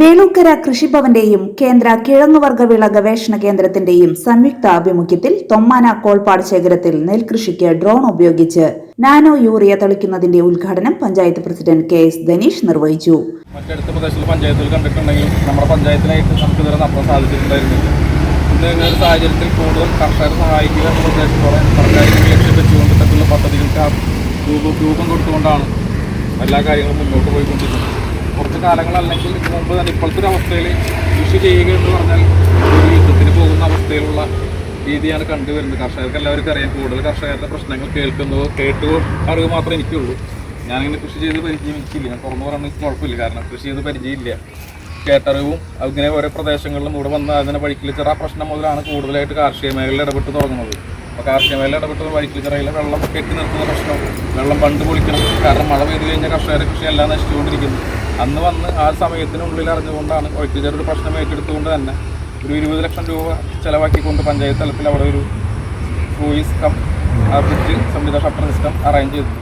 വേളൂക്കര കൃഷിഭവന്റെയും കേന്ദ്ര കിഴങ്ങുവർഗ വിള ഗവേഷണ കേന്ദ്രത്തിന്റെയും സംയുക്ത ആഭിമുഖ്യത്തിൽ തൊമ്മാന കോൾപ്പാട് ശേഖരത്തിൽ നെൽകൃഷിക്ക് ഡ്രോൺ ഉപയോഗിച്ച് നാനോ യൂറിയ തളിക്കുന്നതിന്റെ ഉദ്ഘാടനം panchayat president K S Dhanish നിർവഹിച്ചു. മറ്റടുത്ത പ്രദേശത്തുള്ള പഞ്ചായത്തിൽ കണ്ടിട്ടുണ്ടെങ്കിൽ നമ്മുടെ പഞ്ചായത്തിനായിട്ട് നമുക്ക് ഇതുവരെ നടത്താൻ സാധിച്ചിട്ടുണ്ടായിരുന്നില്ല. ഇന്ന് ഒരു സാഹചര്യത്തിൽ കൂടുതൽ കർഷകരെ സഹായിക്കുക എന്ന ഉദ്ദേശത്തോടെ സർക്കാർ ലക്ഷ്യപ്പെട്ടുകൊണ്ട് തരത്തിലുള്ള പദ്ധതികൾക്ക് രൂപം കൊടുത്തുകൊണ്ടാണ് എല്ലാ കാര്യങ്ങളും മുന്നോട്ട് പോയിക്കൊണ്ടിരിക്കുന്നത്. കുറച്ച് കാലങ്ങളല്ലെങ്കിൽ ഇതിനു മുമ്പ് തന്നെ ഇപ്പോഴത്തെ ഒരു അവസ്ഥയിൽ കൃഷി ചെയ്യുക എന്ന് പറഞ്ഞാൽ ഒരു യുദ്ധത്തിന് പോകുന്ന അവസ്ഥയിലുള്ള രീതിയാണ് കണ്ടുവരുന്നത്. കർഷകർക്ക് എല്ലാവർക്കും അറിയാം. കൂടുതൽ കർഷകരുടെ പ്രശ്നങ്ങൾ കേൾക്കുന്നത് കേട്ടു അറിവ് മാത്രമേ എനിക്കുള്ളൂ. ഞാനിങ്ങനെ കൃഷി ചെയ്ത് പരിചയം എനിക്കില്ല. ഞാൻ തുറന്നു പറയുന്നത് കുഴപ്പമില്ല. കാരണം കൃഷി ചെയ്ത് പരിചയമില്ല. കേട്ടറിവും അങ്ങനെ ഓരോ പ്രദേശങ്ങളിലും ഇവിടെ വന്ന് അതിനെ വഴിക്കിൽ ചിറ പ്രശ്നം മുതലാണ് കൂടുതലായിട്ട് കാർഷിക മേഖലയിൽ ഇടപെട്ട് തുടങ്ങുന്നത്. അപ്പോൾ കാർഷിക മേഖല ഇടപെട്ട് വഴിക്കിൽ ചിറയിലെ വെള്ളം കെട്ടി നിർത്തുന്ന പ്രശ്നം വെള്ളം പണ്ട് പൊളിക്കണം. കാരണം മഴ പെയ്തു കഴിഞ്ഞാൽ കർഷകരെ കൃഷി എല്ലാം നശിച്ചുകൊണ്ടിരിക്കുന്നു. അന്ന് വന്ന് ആ സമയത്തിനുള്ളിൽ അറിഞ്ഞുകൊണ്ടാണ് ഒരു പ്രശ്നം ഏറ്റെടുത്തുകൊണ്ട് തന്നെ ഒരു ഇരുപത് ലക്ഷം രൂപ ചിലവാക്കിക്കൊണ്ട് പഞ്ചായത്ത് തലത്തിൽ അവിടെ ഒരു ക്രൂയിസ് കം ബ്രിഡ്ജ് സംവിധാന ഷട്ടർ സിസ്റ്റം അറേഞ്ച് ചെയ്തു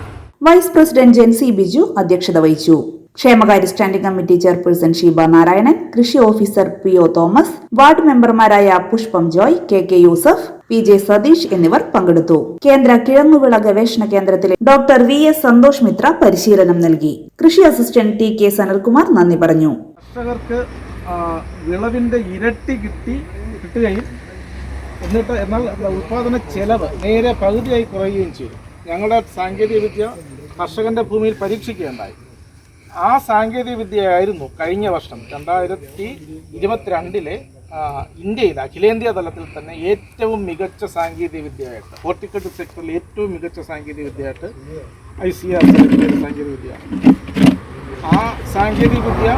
വൈസ് പ്രസിഡന്റ് ജെൻസി ബിജു അധ്യക്ഷത വഹിച്ചു. ക്ഷേമകാര്യ standing committee chairperson Sheeba Narayanan കൃഷി officer P O Thomas ward മെമ്പർമാരായ Pushpam Joy K K Yusuf P J Satheesh എന്നിവർ പങ്കെടുത്തു. കേന്ദ്ര കിഴങ്ങുവിള ഗവേഷണ കേന്ദ്രത്തിലെ doctor V S Santhosh Mithra പരിശീലനം നൽകി. കൃഷി അസിസ്റ്റന്റ് ടി കെ സനൽകുമാർ നന്ദി പറഞ്ഞു. കർഷകർക്ക് വിളവിന്റെ ഇരട്ടി കിട്ടി കിട്ടുകയും എന്നിട്ട് എന്നാൽ ഉൽപാദന ചെലവ് നേരെ പകുതിയായി കുറയുകയും ചെയ്തു. ഞങ്ങളുടെ സാങ്കേതിക വിദ്യ കർഷകന്റെ ഭൂമിയിൽ പരീക്ഷിക്കുകയുണ്ടായി. ആ സാങ്കേതിക വിദ്യയായിരുന്നു കഴിഞ്ഞ വർഷം രണ്ടായിരത്തി ഇരുപത്തിരണ്ടിലെ ഇന്ത്യയിൽ അഖിലേന്ത്യാ തലത്തിൽ തന്നെ ഏറ്റവും മികച്ച സാങ്കേതിക വിദ്യയായിട്ട് ഹോർട്ടിക്കൾച്ചർ സെക്ടറിൽ ഏറ്റവും മികച്ച സാങ്കേതിക വിദ്യയായിട്ട് ഐ സി ആർ സാങ്കേതിക വിദ്യയാണ് ആ സാങ്കേതിക വിദ്യ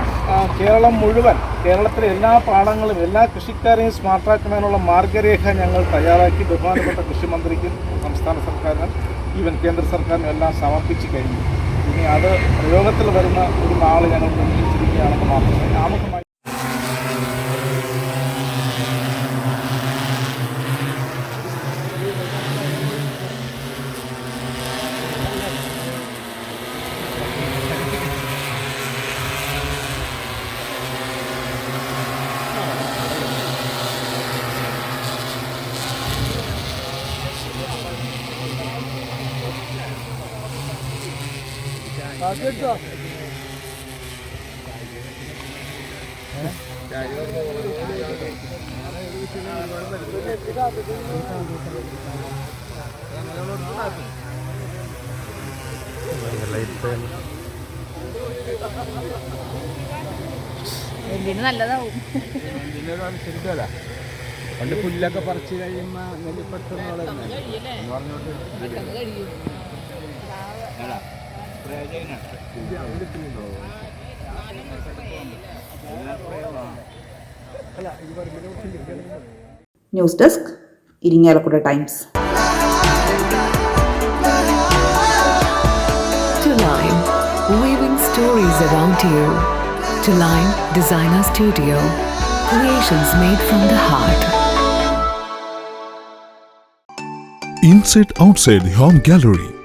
കേരളം മുഴുവൻ കേരളത്തിലെ എല്ലാ പാടങ്ങളും എല്ലാ കൃഷിക്കാരെയും സ്മാർട്ടാക്കുന്നതിനുള്ള മാർഗരേഖ ഞങ്ങൾ തയ്യാറാക്കി. ബഹുമാനപ്പെട്ട കൃഷിമന്ത്രിക്കും സംസ്ഥാന സർക്കാരിനും ഈവൻ കേന്ദ്ര സർക്കാരിനും എല്ലാം സമർപ്പിച്ചു കഴിഞ്ഞു. ഇനി അത് പ്രയോഗത്തിൽ വരുന്ന ഒരു നാൾ ഞങ്ങൾ നിർമ്മിച്ചിരിക്കുകയാണെന്ന് മാത്രമേ ആമുഖമായി നല്ലതാവും. പണ്ട് പുല്ലൊക്കെ പറിച്ച് കഴിയുമ്പോ നെല്ലിപ്പടുത്തുള്ള പറഞ്ഞോട്ട് കഴിയും. News desk Irinjalakuda times To Line, weaving stories around you. To Line Designer Studio, creations made from the heart. Inside Outside Home gallery